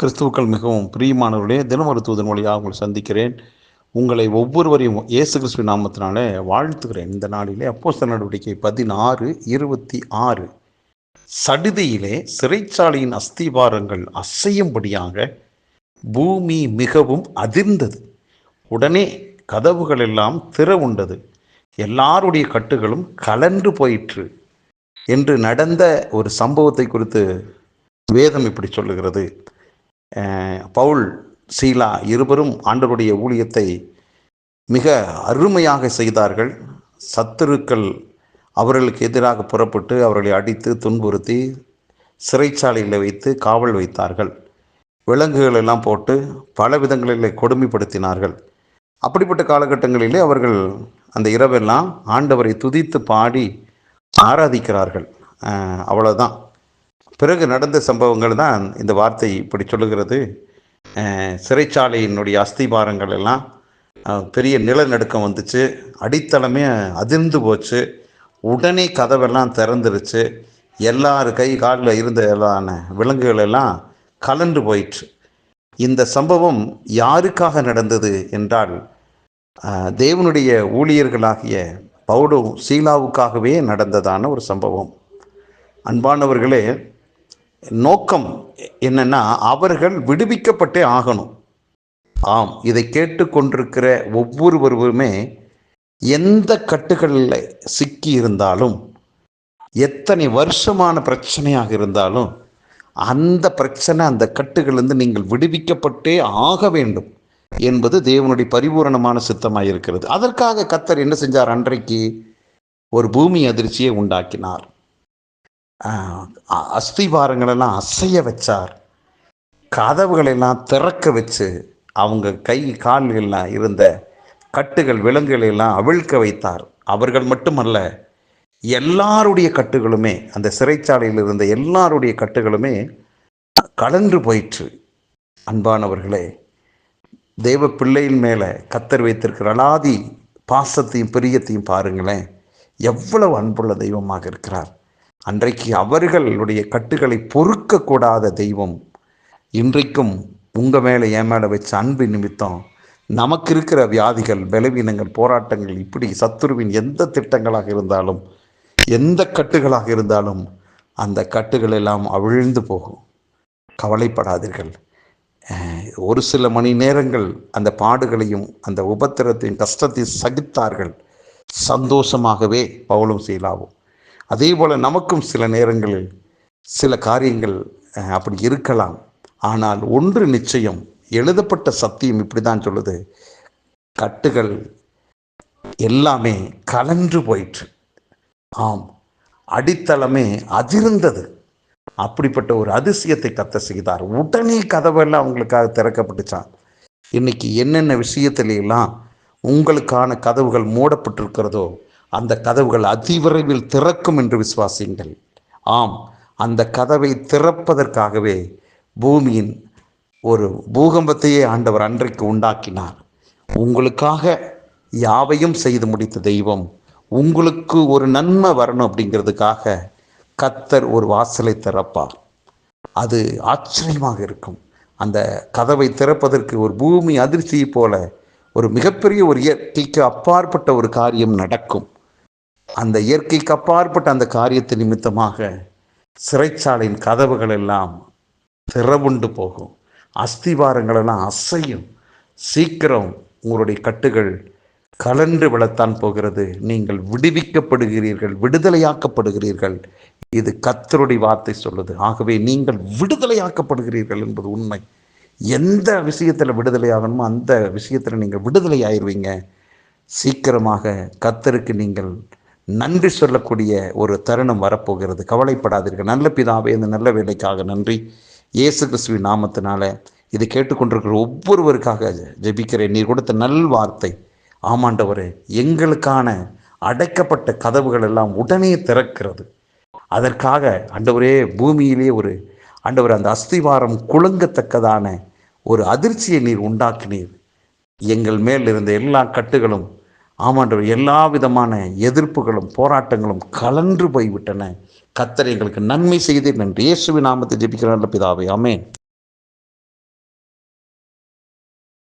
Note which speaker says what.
Speaker 1: கிறிஸ்துவுக்கள் மிகவும் பிரியமானவர்களே தினமரு தூதன் வழியாக உங்களை சந்திக்கிறேன். உங்களை ஒவ்வொருவரையும் இயேசு கிறிஸ்துவ நாமத்தினாலே வாழ்த்துகிறேன். இந்த நாளிலே அப்போஸ்தல நடவடிக்கை பதினாறு இருபத்தி ஆறு. சடிதியிலே சிறைச்சாலையின் அஸ்திவாரங்கள் அசையும்படியாக பூமி மிகவும் அதிர்ந்தது. உடனே கதவுகள் எல்லாம் திற உண்டது. எல்லாருடைய கட்டுகளும் கலன்று போயிற்று என்று நடந்த ஒரு சம்பவத்தை குறித்து வேதம் இப்படி சொல்லுகிறது. பவுல் சீலா இருவரும் ஆண்டவருடைய ஊழியத்தை மிக அருமையாக செய்தார்கள். சத்துருக்கள் அவர்களுக்கு எதிராக புறப்பட்டு அவர்களை அடித்து துன்புறுத்தி சிறைச்சாலையில் வைத்து காவல் வைத்தார்கள். விலங்குகள் எல்லாம் போட்டு பல விதங்களில் கொடுமைப்படுத்தினார்கள். அப்படிப்பட்ட காலகட்டங்களிலே அவர்கள் அந்த இரவெல்லாம் ஆண்டவரை துதித்து பாடி ஆராதிக்கிறார்கள். அவ்வளோதான் பிறகு நடந்த சம்பவங்கள் தான் இந்த வார்த்தை இப்படி சொல்லுகிறது. சிறைச்சாலையினுடைய அஸ்திபாரங்கள் எல்லாம் பெரிய நிலநடுக்கம் வந்துச்சு. அடித்தளமே அதிர்ந்து போச்சு. உடனே கதவெல்லாம் திறந்துருச்சு. எல்லார் கை காலில் இருந்த எல்லான விலங்குகள் எல்லாம் கலண்டு போயிற்று. இந்த சம்பவம் யாருக்காக நடந்தது என்றால் தேவனுடைய ஊழியர்களாகிய பவுடு சீலாவுக்காகவே நடந்ததான ஒரு சம்பவம். அன்பானவர்களே நோக்கம் என்னன்னா அவர்கள் விடுவிக்கப்பட்டே ஆகணும். ஆம் இதை கேட்டுக்கொண்டிருக்கிற ஒவ்வொருவருமே எந்த கட்டுகளில் சிக்கி இருந்தாலும் எத்தனை வருஷமான பிரச்சனையாக இருந்தாலும் அந்த பிரச்சனை அந்த கட்டுகளிலிருந்து நீங்கள் விடுவிக்கப்பட்டே ஆக வேண்டும் என்பது தேவனுடைய பரிபூரணமான சித்தமாக இருக்கிறது அதற்காக கத்தர் என்ன செஞ்சார்? அன்றைக்கு ஒரு பூமி அதிர்ச்சியை உண்டாக்கினார். அஸ்திவாரங்களெல்லாம் அசைய வச்சார். கதவுகளெல்லாம் திறக்க வச்சு அவங்க கை கால்கள்லாம் இருந்த கட்டுகள் விலங்குகளெல்லாம் அவிழ்க்க வைத்தார். அவர்கள் மட்டுமல்ல எல்லாருடைய கட்டுகளுமே அந்த சிறைச்சாலையில் இருந்த எல்லாருடைய கட்டுகளுமே கலன்று போயிற்று. அன்பானவர்களே தேவ பிள்ளையின் மேலே கத்தர் வைத்திருக்கிற அலாதி பாசத்தையும் பிரியத்தையும் பாருங்களேன். எவ்வளவு அன்புள்ள தெய்வமாக இருக்கிறார். அன்றைக்கு அவர்களுடைய கட்டுகளை பொறுக்கக்கூடாத தெய்வம் இன்றைக்கும் உங்கள் மேலே என் மேலே வச்ச அன்பு நிமித்தம் நமக்கு இருக்கிற வியாதிகள் பலவீனங்கள் போராட்டங்கள் இப்படி சத்துருவின் எந்த திட்டங்களாக இருந்தாலும் எந்த கட்டுகளாக இருந்தாலும் அந்த கட்டுகள் எல்லாம் அவிழ்ந்து போகும். கவலைப்படாதீர்கள். ஒரு சில மணி நேரங்கள் அந்த பாடுகளையும் அந்த உபத்திரத்தையும் கஷ்டத்தையும் சகித்தார்கள். சந்தோஷமாகவே பவுலும் சீலாவும். அதே போல் நமக்கும் சில நேரங்களில் சில காரியங்கள் அப்படி இருக்கலாம். ஆனால் ஒன்று நிச்சயம் எழுதப்பட்ட சத்தியம் இப்படி தான் சொல்லுது. கட்டுகள் எல்லாமே கலன்று போயிற்று. ஆம் அடித்தளமே அதிர்ந்தது. அப்படிப்பட்ட ஒரு அதிசயத்தை கத்த செய்தார். உடனே கதவெல்லாம் அவங்களுக்காக திறக்கப்பட்டுச்சான் இன்னைக்கு என்னென்ன விஷயத்தில உங்களுக்கான கதவுகள் மூடப்பட்டிருக்கிறதோ அந்த கதவுகள் அதிவிரைவில் திறக்கும் என்று விசுவாசியுங்கள். ஆம் அந்த கதவை திறப்பதற்காகவே பூமியின் ஒரு பூகம்பத்தையே ஆண்டவர் அன்றைக்கு உண்டாக்கினார். உங்களுக்காக யாவையும் செய்து முடித்த தெய்வம் உங்களுக்கு ஒரு நன்மை வரணும் அப்படிங்கிறதுக்காக கத்தர் ஒரு வாசலை திறப்பார். அது ஆச்சரியமாக இருக்கும். அந்த கதவை திறப்பதற்கு ஒரு பூமி அதிர்ச்சியை போல ஒரு மிகப்பெரிய ஒரு இயற்கைக்கு அப்பாற்பட்ட ஒரு காரியம் நடக்கும். அந்த இயற்கைக்கு அப்பாற்பட்ட அந்த காரியத்து நிமித்தமாக சிறைச்சாலையின் கதவுகள் எல்லாம் திறவுண்டு போகும். அஸ்திவாரங்களெல்லாம் அசையும். சீக்கிரம் உங்களுடைய கட்டுகள் கலன்று விழத்தான் போகிறது. நீங்கள் விடுவிக்கப்படுகிறீர்கள் விடுதலையாக்கப்படுகிறீர்கள். இது கத்தருடைய வார்த்தை சொல்லுது. ஆகவே நீங்கள் விடுதலையாக்கப்படுகிறீர்கள் என்பது உண்மை. எந்த விஷயத்தில் விடுதலையாகணுமோ அந்த விஷயத்தில் நீங்கள் விடுதலை ஆயிடுவீங்க சீக்கிரமாக கத்தருக்கு நீங்கள் நன்றி சொல்லக்கூடிய ஒரு தருணம் வரப்போகிறது. கவலைப்படாதீர்கள். நல்ல பிதாவே இந்த நல்ல வேலைக்காக நன்றி. இயேசு கிறிஸ்துவின் நாமத்தினால இதை கேட்டுக்கொண்டிருக்கிற ஒவ்வொருவருக்காக ஜெபிக்கிறேன். நீர் கொடுத்த நல் வார்த்தை. ஆமாண்டவர் எங்களுக்கான அடைக்கப்பட்ட கதவுகள் எல்லாம் உடனே திறக்கிறது. அதற்காக ஆண்டவரே பூமியிலே ஒரு ஆண்டவர் அந்த அஸ்திவாரம் குலுங்கத்தக்கதான ஒரு அதிர்ச்சியை நீர் உண்டாக்கினீர். எங்கள் மேல் இருந்த எல்லா கட்டுகளும் ஆமாண்டவர் எல்லா விதமான எதிர்ப்புகளும் போராட்டங்களும் கலன்று போய்விட்டன. கத்தர் எங்களுக்கு நன்மை செய்து நன்றி இயேசுவின் நாமத்தை ஜெபிக்கிறான் பிதாவை பிதாவே